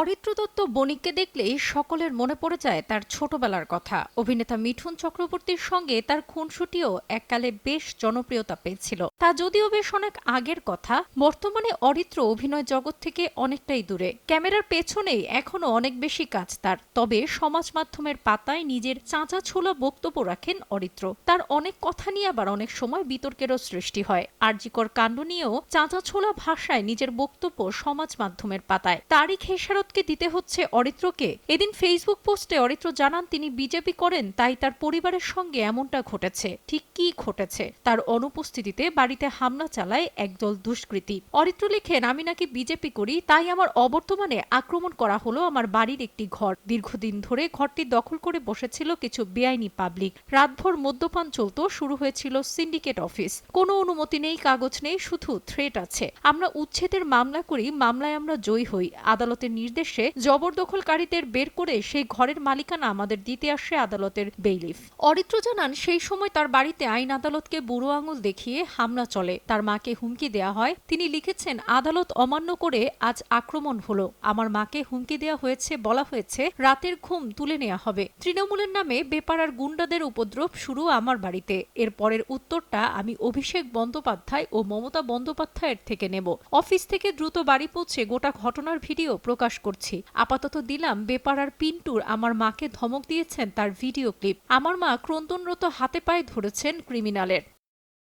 অরিত্র দত্ত বণিককে দেখলেই সকলের মনে পড়ে যায় তার ছোটবেলার কথা। অভিনেতা মিঠুন চক্রবর্তীর সঙ্গে তার খুনসুটিও এককালে বেশ জনপ্রিয়তা পেয়েছিল। তা যদিও বেশ অনেক আগের কথা, বর্তমানে অরিত্র অভিনয় জগৎ থেকে অনেকটাই দূরে। ক্যামেরার পেছনেই এখনও অনেক বেশি কাজ তার, তবে সমাজ মাধ্যমের পাতায় নিজের চাঁচা ছোলা বক্তব্য রাখেন অরিত্র। তার অনেক কথা নিয়ে আবার অনেক সময় বিতর্কেরও সৃষ্টি হয়। আরজিকর কাণ্ড নিয়েও চাঁচা ছোলা ভাষায় নিজের বক্তব্য সমাজ মাধ্যমের পাতায়। তারিখ তারই খেসারতকে দিতে হচ্ছে অরিত্রকে। এদিন ফেসবুক পোস্টে অরিত্র জানান, তিনি বিজেপি করেন, তাই তার পরিবারের সঙ্গে এমনটা ঘটেছে। ঠিক কি ঘটেছে? তার অনুপস্থিতিতে বাড়িতে হামলা চালায় একদল দুষ্কৃতী। অরিত্র লিখেন, আমি নাকি বিজেপি করি, তাই আমার অবর্তমানে আক্রমণ করা হলো আমার বাড়ির একটি ঘর। দীর্ঘদিন ধরে ঘরটি দখল করে বসেছিল কিছু বেআইনি পাবলিক। রাতভর মদ্যপান চলত, শুরু হয়েছিল সিন্ডিকেট অফিস। কোনো অনুমতি নেই, কাগজ নেই, শুধু থ্রেট আছে। আমরা উচ্ছেদের মামলা করি, মামলায় আমরা জয়ী হই। আদালতের নির্দেশে জবরদখলকারীদের বের করে সেই ঘরের মালিকানা আমাদের দিতে আসে আদালতের বেইলিফ। অরিত্র জানান, সেই সময় তার বাড়িতে আইন আদালতকে বুড়ো আঙুল দেখিয়ে হামলা চলে। তার মাকে হুমকি দেয়া হয়। তিনি লিখেছেন, আদালত অমান্য করে আজ আক্রমণ হলো। আমার মাকে হুমকি দেয়া হয়েছে, বলা হয়েছে, রাতের ঘুম তুলে নেওয়া হবে। তৃণমূলের নামে বেপারার গুন্ডাদের উপদ্রব শুরু আমার বাড়িতে। এর পরের উত্তরটা আমি অভিষেক বন্দ্যোপাধ্যায় ও মমতা বন্দ্যোপাধ্যায়ের থেকে নেব। অফিস থেকে দ্রুত বাড়ি পৌঁছে গোটা ঘটনার ভিডিও প্রকাশ করছি। আপাতত দিলাম বেপারার পিন্টুর আমার মাকে ধমক দিয়েছেন তার ভিডিও ক্লিপ। আমার মা ক্রন্দনরত হাতে পায়ে ধরেছেন ক্রিমিনালের।